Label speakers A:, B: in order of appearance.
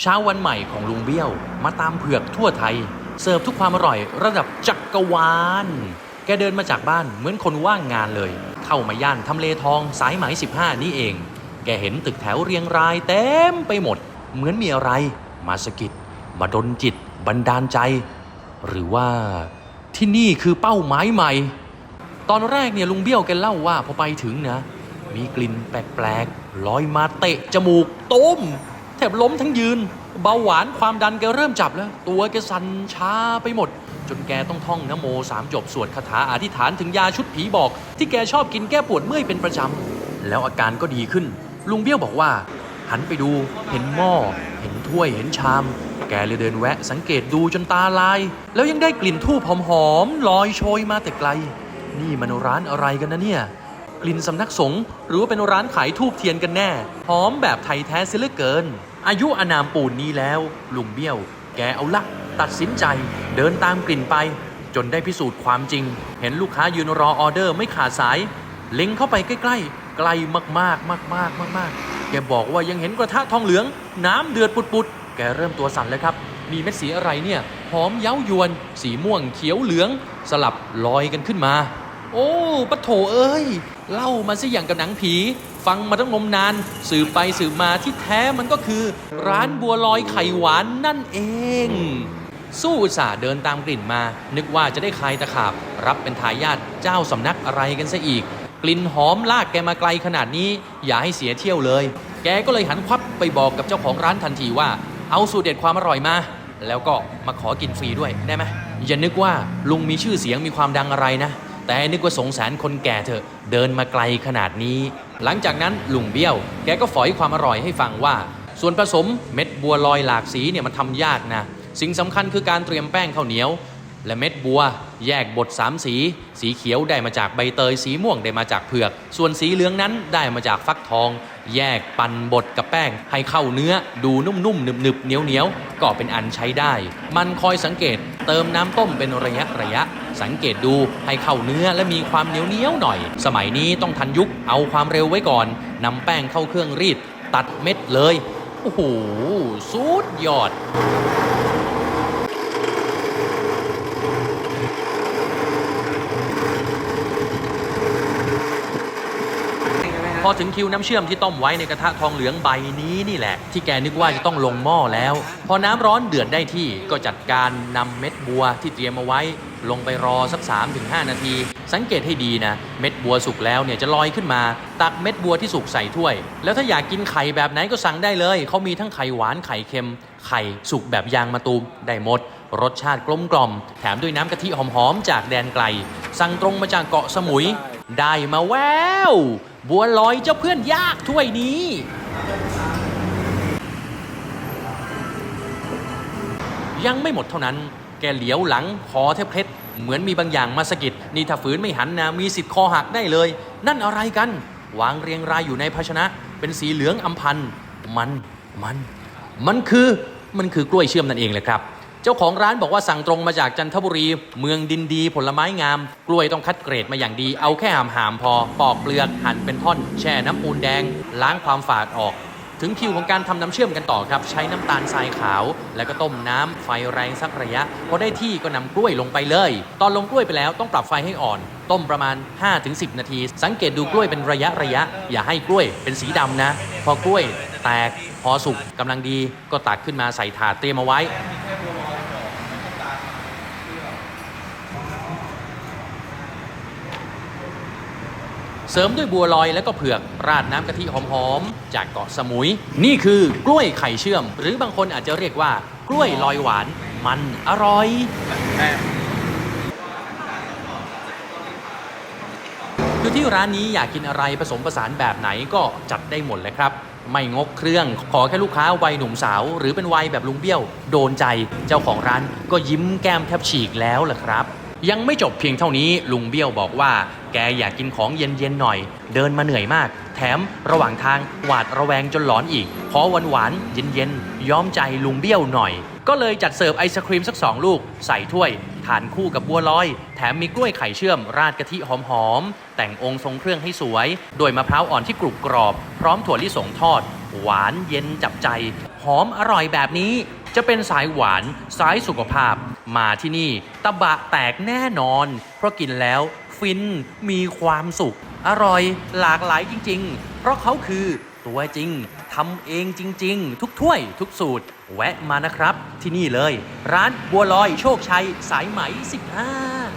A: เช้าวันใหม่ของลุงเบี้ยว มาตามเผือกทั่วไทย เสิร์ฟทุกความอร่อยระดับจักรวาล แกเดินมาจากบ้านเหมือนคนว่างงานเลย เข้ามาย่านทำเลทองสายไหม 15 นี่เอง แกเห็นตึกแถวเรียงรายเต็มไปหมด เหมือนมีอะไร มาสะกิดมาดนจิต บันดาลใจ หรือว่าที่นี่คือเป้าหมายใหม่ ตอนแรกเนี่ยลุงเบี้ยวแกเล่าว่าพอไปถึงนะ มีกลิ่นแปลกๆลอยมาเตะจมูกต้ม แทบล้มทั้งยืน เบาหวานความดันแกเริ่มจับแล้ว ตัวแกสั่นช้าไปหมด จนแกต้องท่องนโมสามจบสวดคาถาอธิษฐานถึงยาชุดผีบอก ที่แกชอบกินแก้ปวดเมื่อยเป็นประจำ แล้วอาการก็ดีขึ้น ลุงเบี้ยวบอกว่า หันไปดูเห็นหม้อ เห็นถ้วยเห็นชาม แกเลยเดินแวะสังเกตดูจนตาลาย แล้วยังได้กลิ่นทูบหอมๆลอยโชยมาแต่ไกล นี่มันร้านอะไรกันนะเนี่ยกลิ่นสำนักสงฆ์หรือว่าเป็นร้านขายทูบเทียนกันแน่ หอมแบบไทยแท้เสียเหลือเกิน อายุอานามปูนนี้แล้วลุงเบี้ยว แกเอาละ ตัดสินใจ เดินตามกลิ่นไป จนได้พิสูจน์ความจริง เห็นลูกค้ายืนรอออเดอร์ไม่ขาดสาย เล็งเข้าไปใกล้ๆ ไกลมากๆมากๆมากๆแกบอกว่ายังเห็นกระทะทองเหลือง น้ำเดือดปุดๆ แกเริ่มตัวสั่นเลยครับ มีเม็ดสีอะไรเนี่ย หอมเย้ายวน สีม่วงเขียวเหลือง สลับลอยกันขึ้นมา โอ้ปะโถเอ้ย เล่ามาซะอย่างกับหนังผี ฟังมาตั้งนมนาน สืบไปสืบมาที่แท้มันก็คือ ร้านบัวลอยไข่หวานนั่นเอง สู้อุตส่าห์เดินตามกลิ่นมา นึกว่าจะได้คลายตะขาบ รับเป็นทายาทเจ้าสำนักอะไรกันซะอีก กลิ่นหอมลากแกมาไกลขนาดนี้ อย่าให้เสียเที่ยวเลย แกก็เลยหันควับไปบอกกับเจ้าของร้านทันทีว่า เอาสูตรเด็ดความอร่อยมา แล้วก็มาขอกินฟรีด้วยได้ไหมอย่านึกว่าลุงมีชื่อเสียงมีความดังอะไรนะแต่นึกว่าสงสารคนแก่เถอะ เดินมาไกลขนาดนี้ หลังจากนั้นลุงเบี้ยว แกก็ฝอยความอร่อยให้ฟังว่า ส่วนผสมเม็ดบัวลอยหลากสีเนี่ยมันทำยากนะ สิ่งสำคัญคือการเตรียมแป้งข้าวเหนียว และเม็ดบัว แยกบดสามสี สีเขียวได้มาจากใบเตย สีม่วงได้มาจากเผือก ส่วนสีเหลืองนั้นได้มาจากฟักทอง แยกปั่นบดกับแป้ง ให้เข้าเนื้อดูนุ่มๆหนึบๆเหนียวๆก็เป็นอันใช้ได้ มันคอยสังเกตเติมน้ำต้มเป็นระยะระยะ สังเกตดูให้เข้าเนื้อและมีความเหนียวเหนียวๆหน่อย สมัยนี้ต้องทันยุคเอาความเร็วไว้ก่อนนำแป้งเข้าเครื่องรีด ตัดเม็ดเลยโอ้โหสุดยอด อถึงคิวน้ำเชื่อมที่ต้มไว้ในกระทะทองเหลืองใบนี้นี่แหละ ที่แกนึกว่าจะต้องลงหม้อแล้ว พอน้ำร้อนเดือดได้ที่ก็จัดการนำเม็ดบัวที่เตรียมเอาไว้ ลงไปรอสัก 3-5 นาที สังเกตให้ดีนะ เม็ดบัวสุกแล้วเนี่ยจะลอยขึ้นมา ตักเม็ดบัวที่สุกใส่ถ้วย แล้วถ้าอยากกินไข่แบบไหนก็สั่งได้เลยเขามีทั้งไข่หวานไข่เค็ม ไข่สุกแบบยางมะตูมได้หมดรสชาติกลมกล่อม แถมด้วยน้ำกะทิหอมๆ จากแดนไกล สั่งตรงมาจากเกาะสมุย ได้มาแวว บัวลอยเจ้าเพื่อนยากถ้วยนี้ ยังไม่หมดเท่านั้น แกเหลียวหลังคอแทบเคล็ดเหมือนมีบางอย่างมาสะกิดนี่ถ้าฝืนไม่หันนะมีสิทธิ์คอหักได้เลย นั่นอะไรกัน วางเรียงรายอยู่ในภาชนะ เป็นสีเหลืองอำพันมันมัน มันคือมันคือกล้วยเชื่อมนั่นเองเลยครับ จ้าของร้านบอกว่าสั่งตรงมาจากจันทบุรี เมืองดินดี ผลไม้งาม กล้วยต้องคัดเกรดมาอย่างดี เอาแค่หามหามพอ ปอกเปลือกหั่นเป็นท่อน แช่น้ำปูนแดง ล้างความฝาดออก ถึงคิวของการทำน้ำเชื่อมกันต่อครับ ใช้น้ำตาลทรายขาว แล้วก็ต้มน้ำไฟแรงสักระยะ พอได้ที่ก็นำกล้วยลงไปเลย ตอนลงกล้วยไปแล้วต้องปรับไฟให้อ่อน ต้มประมาณ 5-10 นาที สังเกตดูกล้วยเป็นระยะระยะ อย่าให้กล้วยเป็นสีดำนะ พอกล้วยแตกพอสุกกำลังดีก็ตักขึ้นมาใส่ถาดเตรียมเอาไว้ เสริมด้วยบัวลอยแล้วก็เผือกราดน้ำกะทิหอมๆ จากเกาะสมุย นี่คือกล้วยไข่เชื่อม หรือบางคนอาจจะเรียกว่ากล้วยลอยหวานมันอร่อยคือที่ร้านนี้อยากกินอะไรผสมผสานแบบไหนก็จัดได้หมดเลยครับ ไม่งกเครื่องขอแค่ลูกค้าวัยหนุ่มสาว หรือเป็นวัยแบบลุงเบี้ยว โดนใจเจ้าของร้านก็ยิ้มแก้มแทบฉีกแล้วล่ะครับ ยังไม่จบเพียงเท่านี้ลุงเบี้ยวบอกว่า แกอยากกินของเย็นๆหน่อย เดินมาเหนื่อยมาก แถมระหว่างทางหวาดระแวงจนหลอนอีก ขอหวานๆเย็นๆย้อมใจลุงเบี้ยวหน่อย ก็เลยจัดเสิร์ฟไอศครีมสักสองลูก ใส่ถ้วย ทานคู่กับบัวลอย แถมมีกล้วยไข่เชื่อม ราดกะทิหอมๆแต่งองค์ทรงเครื่องให้สวย โดยมะพร้าวอ่อนที่กรุบกรอบ พร้อมถั่วลิสงทอด หวานเย็นจับใจ หอมอร่อยแบบนี้จะเป็นสายหวานสายสุขภาพ มาที่นี่ตะบะแตกแน่นอน เพราะกินแล้ว ฟินมีความสุข อร่อยหลากหลายจริง ๆ เพราะเขาคือตัวจริงทำเองจริง ๆ ทุกถ้วยทุกสูตร แวะมานะครับ ที่นี่เลย ร้านบัวลอยโชคชัยสายไหม 15